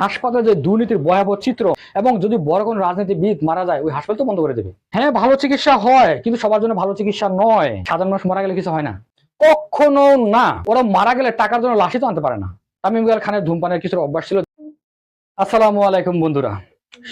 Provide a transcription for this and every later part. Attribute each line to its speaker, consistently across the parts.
Speaker 1: হাসপাতালে যে দুর্নীতির ভয়াবহ চিত্র এবং যদি বড় কোনো রাজনীতিবিদ মারা যায়, ওই হাসপাতাল তো বন্ধ করে দেবে। হ্যাঁ ভালো চিকিৎসা হয়, কিন্তু সবার জন্য ভালো চিকিৎসা নয়। সাধারণ মানুষ মারা গেলে কিছু হয় না। কখনো না। ওরা মারা গেলে টাকার জন্য লাশই তো আনতে পারে না। তামিম ইকবাল খানের ধূমপানের কিছু অভ্যাস ছিল। আসসালামু আলাইকুম, বন্ধুরা।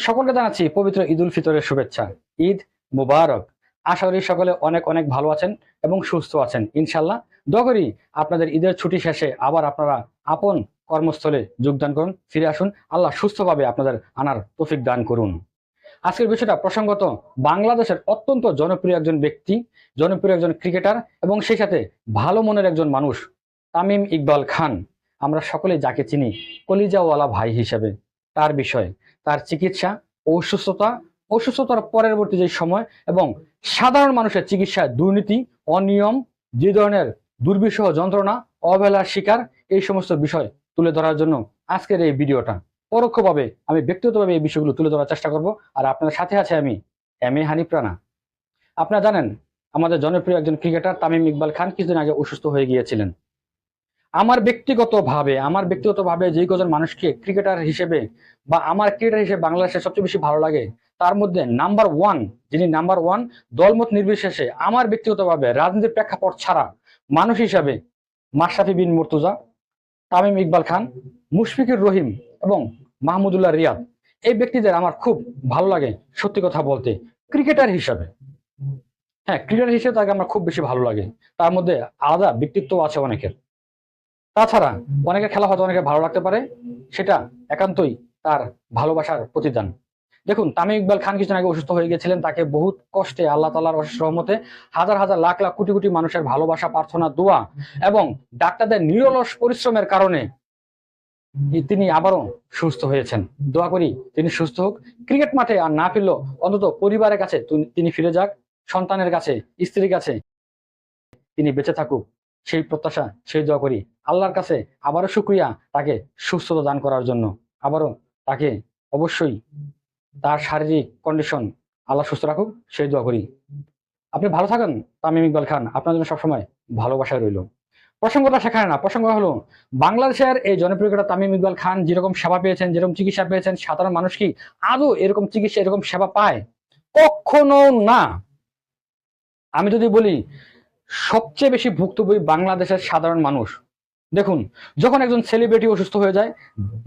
Speaker 1: সকলকে জানাচ্ছি পবিত্র ঈদ উল ফিতরের শুভেচ্ছা। ঈদ মুবারক। আশা করি সকলে অনেক অনেক ভালো আছেন এবং সুস্থ আছেন। ইনশাল্লাহ দোয়া করি আপনাদের ঈদের ছুটি শেষে আবার আপনারা আপন কর্মস্থলে যোগদান করুন, ফিরে আসুন। আল্লাহ সুস্থভাবে আপনাদের আনার তফিক দান করুন। আজকের বিষয়টা প্রসঙ্গত বাংলাদেশের অত্যন্ত জনপ্রিয় একজন ব্যক্তি, জনপ্রিয় একজন ক্রিকেটার এবং সেই সাথে ভালো মনের একজন মানুষ, তামিম ইকবাল খান। আমরা সকলে যাকে চিনি কলিজাওয়ালা ভাই হিসেবে। তার বিষয়, তার চিকিৎসা, অসুস্থতা, অসুস্থতার পরবর্তী যে সময় এবং সাধারণ মানুষের চিকিৎসায় দুর্নীতি, অনিয়ম, যে ধরনের দুর্বিষহ যন্ত্রণা, অবহেলার শিকার, এই সমস্ত বিষয় তুলে ধরার জন্য আজকের এই ভিডিওটা পরোক্ষভাবে আমি ব্যক্তিগতভাবে এই বিষয়গুলো তুলে ধরার চেষ্টা করব। আর আপনার সাথে আছে আমি এম এ হানিপ্রাণা আপনারা জানেন, আমাদের জনপ্রিয় একজন ক্রিকেটার তামিম ইকবাল খান কিছুদিন আগে অসুস্থ হয়ে গিয়েছিলেন। আমার ব্যক্তিগতভাবে আমার ব্যক্তিগতভাবে যেই কজন মানুষকে ক্রিকেটার হিসেবে বা আমার ক্রিকেটার হিসেবে বাংলাদেশে সবচেয়ে বেশি ভালো লাগে, তার মধ্যে নাম্বার ওয়ান, যিনি নাম্বার ওয়ান দলমত নির্বিশেষে, আমার ব্যক্তিগতভাবে রাজনীতির প্রেক্ষাপট ছাড়া মানুষ হিসাবে মাশরাফি বিন মুর্তুজা তামিম ইকবাল খান, মুশফিকুর রহিম এবং মাহমুদুল্লাহ রিয়াদ। এই ব্যক্তিদের আমার খুব ভালো লাগে সত্যি কথা বলতে, ক্রিকেটার হিসাবে। হ্যাঁ ক্রিকেটার হিসেবে তাকে আমার খুব বেশি ভালো লাগে। তার মধ্যে আলাদা ব্যক্তিত্ব আছে অনেকের। তাছাড়া অনেকের খেলা হয়তো অনেকের ভালো লাগতে পারে, সেটা একান্তই তার ভালোবাসার প্রতিদান। দেখুন, তামিম ইকবাল খান কিছুদিন আগে অসুস্থ হয়ে গেছিলেন। তাকে বহুত কষ্টে আল্লাহ তালার অশেষ রহমতে হাজার হাজার লাখ লাখ কোটি কোটি মানুষের ভালোবাসা, প্রার্থনা, দোয়া এবং ডাক্তারদের নিরলস পরিশ্রমের কারণে তিনি আবারও সুস্থ হয়েছেন। দোয়া করি তিনি সুস্থ হোক। ক্রিকেট মাঠে আর না ফিরলেও অন্তত পরিবারের কাছে তিনি ফিরে যাক, সন্তানের কাছে, স্ত্রীর কাছে তিনি বেঁচে থাকুক। সেই প্রত্যাশা, সেই দোয়া করি। আল্লাহর কাছে আবারও শুক্রিয়া তাকে সুস্থতা দান করার জন্য। আবারও তাকে অবশ্যই তার শারীরিক কন্ডিশন আল্লাহ সুস্থ রাখুক, সেই দোয়া করি। আপনি ভালো থাকেন, তামিম ইকবাল খান। আপনার জন্য সবসময় ভালোবাসায় রইল। প্রসঙ্গটা সেখানে না। প্রসঙ্গ হলো, বাংলাদেশের এই জনপ্রিয় ক্রিকেটার তামিম ইকবাল খান যেরকম সেবা পেয়েছেন, যেরকম চিকিৎসা পেয়েছেন, সাধারণ মানুষ কি আদৌ এরকম চিকিৎসা, এরকম সেবা পায়? কখনো না। আমি যদি বলি, সবচেয়ে বেশি ভুক্তভোগী বাংলাদেশের সাধারণ মানুষ দেখুন, যখন একজন সেলিব্রিটি অসুস্থ হয়ে যায়,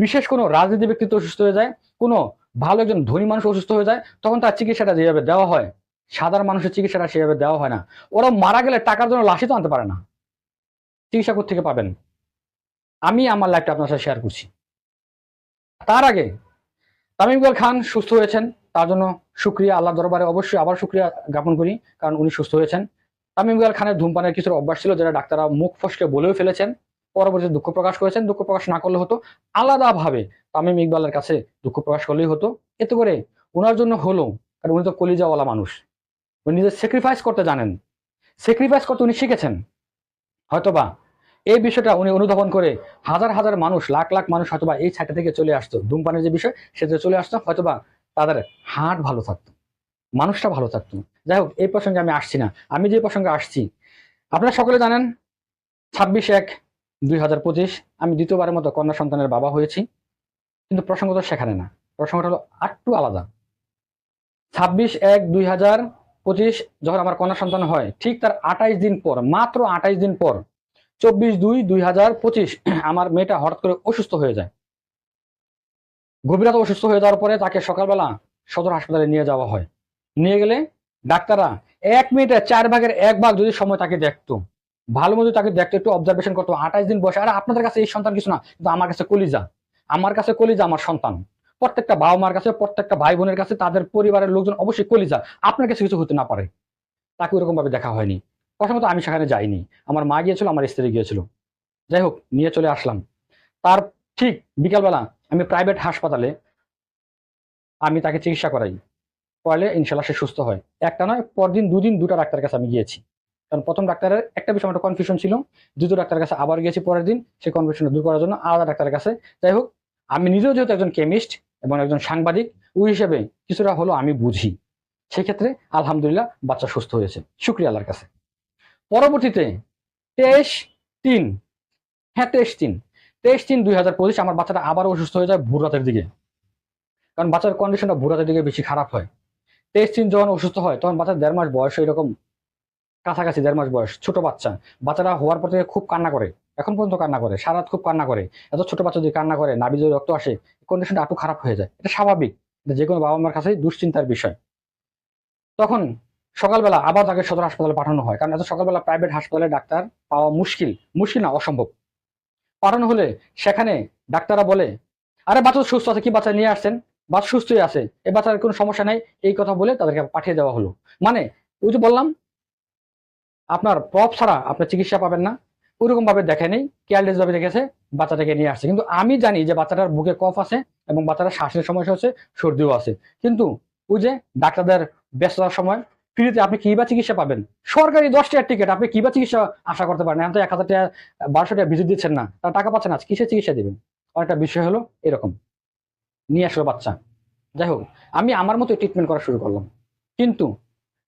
Speaker 1: বিশেষ কোনো রাজনীতি ব্যক্তিত্ব অসুস্থ হয়ে যায়, কোনো ভালো একজন ধনী মানুষ অসুস্থ হয়ে যায়, তখন তার চিকিৎসাটা যেভাবে দেওয়া হয়, সাধারণ মানুষের চিকিৎসাটা সেভাবে দেওয়া হয় না। ওরা মারা গেলে টাকার জন্য লাশই তো আনতে পারে না। চিকিৎসা থেকে পাবেন? আমি আমার লাইফটা আপনার সাথে শেয়ার করছি। তার আগে, তামিম ইকবাল খান সুস্থ হয়েছেন, তার জন্য সুক্রিয়া আল্লাহ দরবারে অবশ্যই আবার সুক্রিয়া জ্ঞাপন করি, কারণ উনি সুস্থ হয়েছেন। তামিম ইকবাল খানের ধূমপানের কিছু অভ্যাস ছিল, যেটা ডাক্তাররা মুখ ফসকে বলেও ফেলেছেন। পরবর্তীতে দুঃখ প্রকাশ করেছেন। দুঃখ প্রকাশ না করলে হতো আলাদাভাবে তামিম ইকবালের কাছে দুঃখ প্রকাশ করলেই হতো। এতে করে ওনার জন্য হলো, কারণ উনি তো কলিজাওয়ালা মানুষ। উনি নিজে স্যাক্রিফাইস করতে জানেন। স্যাক্রিফাইস করতে উনি শিখেছেন। হয়তোবা এই বিষয়টা উনি অনুধাবন করে হাজার হাজার মানুষ, লাখ লাখ মানুষ হয়তোবা এই ছাটা থেকে চলে আসতো। ধূমপানের যে বিষয় সেটা চলে আসতো। হয়তোবা তাদের হার্ট ভালো থাকতো। মানুষটা ভালো থাকতো। যাই হোক, এই প্রসঙ্গে আমি আসছি না। আমি যে প্রসঙ্গে আসছি, আপনারা সকলে জানেন, ছাব্বিশ এক দুই হাজার পঁচিশ আমি দ্বিতীয়বারের মতো কন্যা সন্তানের বাবা হয়েছি, কিন্তু প্রসঙ্গ তো সেখানে না। প্রসঙ্গটা হলো আটটু আলাদা। ছাব্বিশ এক দুই হাজার পঁচিশ যখন আমার কন্যা সন্তান হয়, ঠিক তার আঠাইশ দিন পর, মাত্র আঠাইশ দিন পর, চব্বিশ দুই দুই হাজার পঁচিশ আমার মেয়েটা হঠাৎ করে অসুস্থ হয়ে যায়। গভীর রাতে অসুস্থ হয়ে যাওয়ার পরে তাকে সকালবেলা সদর হাসপাতালে নিয়ে যাওয়া হয়। নিয়ে গেলে ডাক্তাররা এক মিনিটে চার ভাগের এক ভাগ যদি সময় তাকে দেখতো। ভালো মতো তাকে দেখতো, একটু অবজারভেশন করতো আঠাইশ দিন বয়সে, আর আপনাদের কাছে এই সন্তান কিছু না, কিন্তু আমার কাছে কলিজা। আমার কাছে কলিজা আমার সন্তান। প্রত্যেকটা বাবা মার কাছে, প্রত্যেকটা ভাই বোনের কাছে, তাদের পরিবারের লোকজন অবশ্যই কলিজা। আপনার কাছে কিছু হতে না পারে। তাকে ওরকম ভাবে দেখা হয়নি। প্রথমত আমি সেখানে যাইনি। আমার মা গিয়েছিল, আমার স্ত্রী গিয়েছিল। যাই হোক, নিয়ে চলে আসলাম। তার ঠিক বিকালবেলা আমি প্রাইভেট হাসপাতালে আমি তাকে চিকিৎসা করাই। করলে ইনশাল্লাহ সে সুস্থ হয়। একটা নয়, পরদিন, দুদিন, দুটা ডাক্তারের কাছে আমি গিয়েছি। কারণ প্রথম ডাক্তারের একটা বিষয় আমার কনফিউশন ছিল, দ্বিতীয় ডাক্তারের কাছে আবার গিয়েছি পরের দিন, সেই কনফিউশনটা দূর করার জন্য আলাদা ডাক্তারের কাছে। যাই হোক, আমি নিজেও যেহেতু একজন কেমিস্ট এবং একজন সাংবাদিক, ওই হিসেবে কিছুটা হলো আমি বুঝি। সেক্ষেত্রে আলহামদুলিল্লাহ বাচ্চা সুস্থ হয়েছে। শুক্রিয়া আল্লাহর কাছে। পরবর্তীতে তেইশ তিন। হ্যাঁ তেইশ তিন। তেইশ তিন দুই হাজার পঁচিশ আমার বাচ্চাটা আবার অসুস্থ হয়ে যায় ভোর রাতের দিকে। কারণ বাচ্চার কন্ডিশনটা ভোর রাতের দিকে বেশি খারাপ হয়। তেইশ তিন যখন অসুস্থ হয়, তখন বাচ্চার দেড় মাস বয়স এরকম কাছাকাছি দেড় মাস বয়স, ছোট বাচ্চা। বাচ্চারা হওয়ার পর থেকে খুব কান্না করে। এখন পর্যন্ত কান্না করে, সারা খুব কান্না করে। এত ছোট বাচ্চা যদি কান্না করে নাবি যদি রক্ত আসে কন্ডিশনটা একটু খারাপ হয়ে যায়। এটা স্বাভাবিক যে কোনো বাবা মার কাছে দুশ্চিন্তার বিষয়। তখন সকালবেলা আবার তাকে সদর হাসপাতালে পাঠানো হয়। কারণ এত সকালবেলা প্রাইভেট হাসপাতালে ডাক্তার পাওয়া মুশকিল। মুশকিল না, অসম্ভব। পাঠানো হলে সেখানে ডাক্তাররা বলে, আরে, বাচ্চা সুস্থ আছে, কি বাচ্চা নিয়ে আসছেন? বাচ্চা সুস্থই আছে। এ বাচ্চার কোনো সমস্যা নেই। এই কথা বলে তাদেরকে পাঠিয়ে দেওয়া হলো। মানে ওই যে বললাম আপনার প্রপ ছাড়া আপনার চিকিৎসা পাবেন না। ওইরকম ভাবে দেখে নেই কেয়ারলেস ভাবে দেখেছে, বাচ্চাটাকে নিয়ে আসছে। কিন্তু আমি জানি যে বাচ্চাটার বুকে কফ আছে এবং বাচ্চাটার শ্বাসের সমস্যা হচ্ছে, সর্দিও আছে। কিন্তু ওই যে ডাক্তারদের ব্যস্ততার সময়, ফ্রিতে আপনি কি বা চিকিৎসা পাবেন? সরকারি দশ টাকার টিকিট আপনি কি বা চিকিৎসা আশা করতে পারেন? এখন তো এক হাজার টাকা, বারোশো টাকা ভিজিট দিচ্ছেন না, তার টাকা পাচ্ছেন না কিসের চিকিৎসা দেবেন? অনেকটা বিষয় হলো এরকম। নিয়ে আসলো বাচ্চা। যাই হোক, আমি আমার মতো ট্রিটমেন্ট করা শুরু করলাম। কিন্তু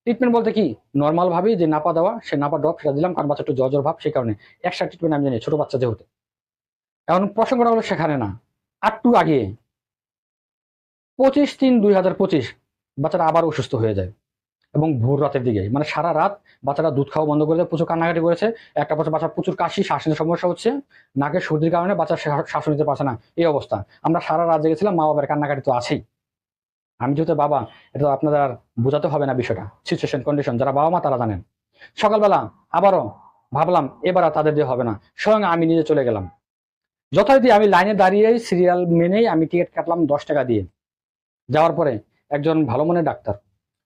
Speaker 1: ট্রিটমেন্ট বলতে কি? নর্মাল ভাবেই যে নাপা দেওয়া, সে নাপা ড্রপ সেটা দিলাম কারণ বাচ্চা একটু জ্বর ভাব সেই কারণে। এক্সট্রা ট্রিটমেন্ট আমি জানি, ছোট বাচ্চা যেহেতু এখন প্রসঙ্গটা হলো সেখানে না। আটটু আগে, পঁচিশ তিন দুই হাজার পঁচিশ বাচ্চারা আবার অসুস্থ হয়ে যায়। এবং ভোর রাতের দিকে মানে সারা রাত বাচ্চারা দুধ খাওয়া বন্ধ করে দেয় প্রচুর কান্নাকাটি করেছে। একটা বছর বাচ্চা প্রচুর কাশি শ্বাস নিতে সমস্যা হচ্ছে। নাকের সর্দির কারণে বাচ্চা শ্বাস নিতে পারছে না। এই অবস্থা। আমরা সারা রাত জেগেছিলাম মা বাবার কান্নাকাটি তো আছেই। আমি যেহেতু বাবা এটা তো আপনাদের আর বোঝাতে হবে না বিষয়টা সিচুয়েশন কন্ডিশন যারা বাবা মা তারা জানেন। সকালবেলা আবারও ভাবলাম, এবার আর তাদের দিয়ে হবে না, স্বয়ং আমি নিজে চলে গেলাম। যথারীতি আমি লাইনে দাঁড়িয়ে সিরিয়াল মেনেই আমি টিকিট কাটলাম দশ টাকা দিয়ে। যাওয়ার পরে একজন ভালো মনের ডাক্তার,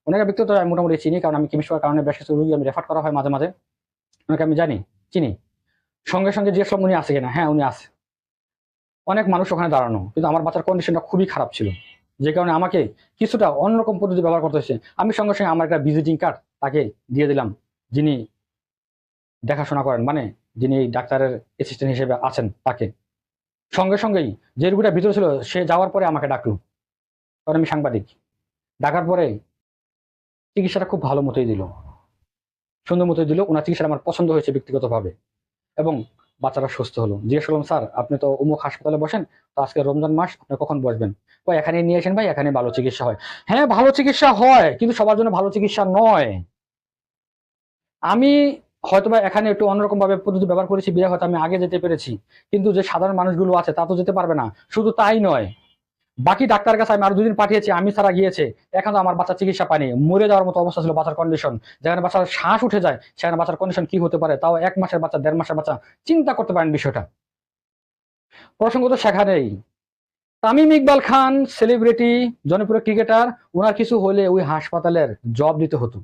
Speaker 1: ওনাকে ব্যক্তিগত আমি মোটামুটি চিনি, কারণ আমি কিমিশ কারণে বেশ কিছু রুগী আমি রেফার করা হয় মাঝে মাঝে। ওনাকে আমি জানি, চিনি। সঙ্গে সঙ্গে জিজ্ঞেস করলাম উনি আছে কিনা হ্যাঁ উনি আছে। অনেক মানুষ ওখানে দাঁড়ানো, কিন্তু আমার বাচ্চার কন্ডিশনটা খুবই খারাপ ছিল। যে কারণে আমাকে কিছুটা অন্যরকম পদ্ধতি ব্যবহার করতে হয়েছে। আমি সঙ্গে সঙ্গে আমার একটা ভিজিটিং কার্ড তাকে দিয়ে দিলাম, যিনি দেখাশোনা করেন মানে যিনি এই ডাক্তারের অ্যাসিস্ট্যান্ট হিসেবে আছেন তাকে। সঙ্গে সঙ্গেই যে রুগীটা ভিতরে ছিল, সে যাওয়ার পরে আমাকে ডাকলো। কারণ আমি সাংবাদিক। ডাকার পরে চিকিৎসাটা খুব ভালো মতোই দিল। সুন্দর মতোই দিল। ওনার চিকিৎসাটা আমার পছন্দ হয়েছে ব্যক্তিগতভাবে। এবং বাচ্চারা সুস্থ হলো। জিজ্ঞেস করলাম, স্যার, আপনি তো অমুক হাসপাতালে বসেন, তো আজকে রমজান মাস, আপনি কখন বসবেন? ভাই এখানে নিয়ে আসেন ভাই এখানে ভালো চিকিৎসা হয়। হ্যাঁ ভালো চিকিৎসা হয়, কিন্তু সবার জন্য ভালো চিকিৎসা নয়। আমি হয়তো বা এখানে একটু অন্যরকম ভাবে পদ্ধতি ব্যবহার করেছি, বিয়ে হয়তো আমি আগে যেতে পেরেছি, কিন্তু যে সাধারণ মানুষগুলো আছে, তা তো যেতে পারবে না। শুধু তাই নয় বাকি ডাক্তার কাছে আমি আরও দুদিন পাঠিয়েছি, আমি ছাড়া গিয়েছে। এখন তো আমার বাচ্চা চিকিৎসা পায়নি। মরে যাওয়ার মতো অবস্থা ছিল বাচ্চার কন্ডিশন যেখানে বাচ্চার শ্বাস উঠে যায়, সেখানে বাচ্চার কন্ডিশন কি হতে পারে, তাও এক মাসের বাচ্চা, দেড় মাসের বাচ্চা চিন্তা করতে পারেন বিষয়টা। প্রসঙ্গ তো সেখানেই তামিম ইকবাল খান সেলিব্রিটি জনপ্রিয় ক্রিকেটার ওনার কিছু হলে ওই হাসপাতালের জব দিতে হতো।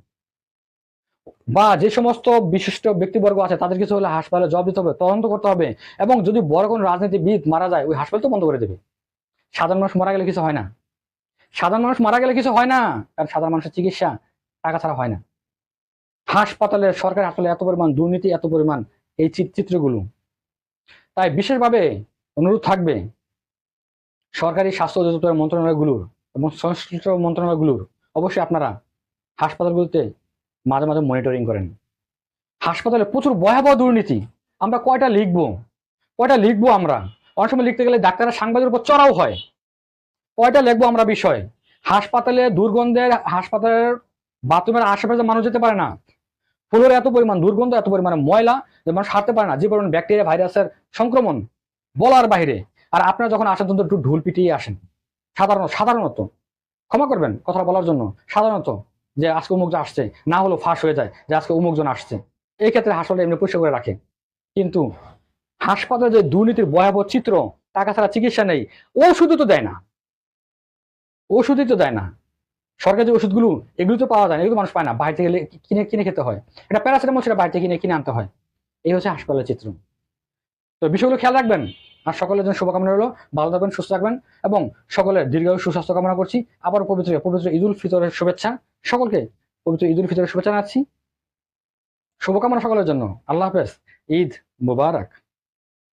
Speaker 1: বা যে সমস্ত বিশিষ্ট ব্যক্তিবর্গ আছে, তাদের কিছু হলে হাসপাতালে জব দিতে হবে, তদন্ত করতে হবে। এবং যদি বড় কোনো রাজনীতিবিদ মারা যায়, ওই হাসপাতাল তো বন্ধ করে দেবে। সাধারণ মানুষ মারা গেলে কিছু হয় না। সাধারণ মানুষ মারা গেলে কিছু হয় না, কারণ সাধারণ মানুষের চিকিৎসা টাকা ছাড়া হয় না। হাসপাতালে, সরকারি হাসপাতালে এত পরিমাণ দুর্নীতি, এত পরিমাণ এই চিত- চিত্রগুলো। তাই বিশেষভাবে অনুরোধ থাকবে সরকারি স্বাস্থ্য অধিদপ্তরের মন্ত্রণালয়গুলোর এবং সংশ্লিষ্ট মন্ত্রণালয়গুলোর, অবশ্যই আপনারা হাসপাতালগুলোতে মাঝে মাঝে মনিটরিং করেন। হাসপাতালে প্রচুর ভয়াবহ দুর্নীতি। আমরা কয়টা লিখব? কয়টা লিখব আমরা? অনেক সময় লিখতে গেলে ডাক্তাররা সাংবাদিকের উপর চড়াও হয়। কয়টা লিখব আমরা বিষয়? হাসপাতালে দুর্গন্ধের, হাসপাতালের বাথরুমের আশেপাশে মানুষ যেতে পারে না। ফ্লোরে এত পরিমাণ দুর্গন্ধ, এত পরিমাণে ময়লা যে মানুষ হাঁটতে পারে না। যে পরিমাণ ব্যাকটেরিয়া, ভাইরাসের সংক্রমণ বলার বাইরে। আর আপনারা যখন আসেন তখন একটু ঢুল পিটিয়ে আসেন। সাধারণ, সাধারণত। ক্ষমা করবেন কথা বলার জন্য। সাধারণত যে আজকে অমুকজন আসছে, না হলো ফাঁস হয়ে যায় যে আজকে অমুক জন আসছে। এই ক্ষেত্রে হাসপাতাল এমনি পরিষ্কার করে রাখে। কিন্তু হাসপাতালে যে দুর্নীতির ভয়াবহ চিত্র, টাকা ছাড়া চিকিৎসা নেই, ওষুধও তো দেয় না। ওষুধই তো দেয় না। সরকারি যে ওষুধগুলো, এগুলো তো পাওয়া যায় না, এগুলো মানুষ পায় না। বাইরে থেকে লে- কিনে কিনে খেতে হয়। এটা প্যারাসিটামল সেটা থেকে কিনে কিনে আনতে হয়। এই হচ্ছে হাসপাতালের চিত্র। তো বিষয়গুলো খেয়াল রাখবেন। আর সকলের জন্য শুভকামনা রইল। ভালো থাকবেন, সুস্থ থাকবেন এবং সকলের দীর্ঘায়ু সুস্বাস্থ্য কামনা করছি। আবার পবিত্র পবিত্র ঈদুল ফিতরের শুভেচ্ছা। সকলকে পবিত্র ঈদুল ফিতরের শুভেচ্ছা জানাচ্ছি। শুভকামনা সকলের জন্য। আল্লাহ হাফেজ। ঈদ মুবারক।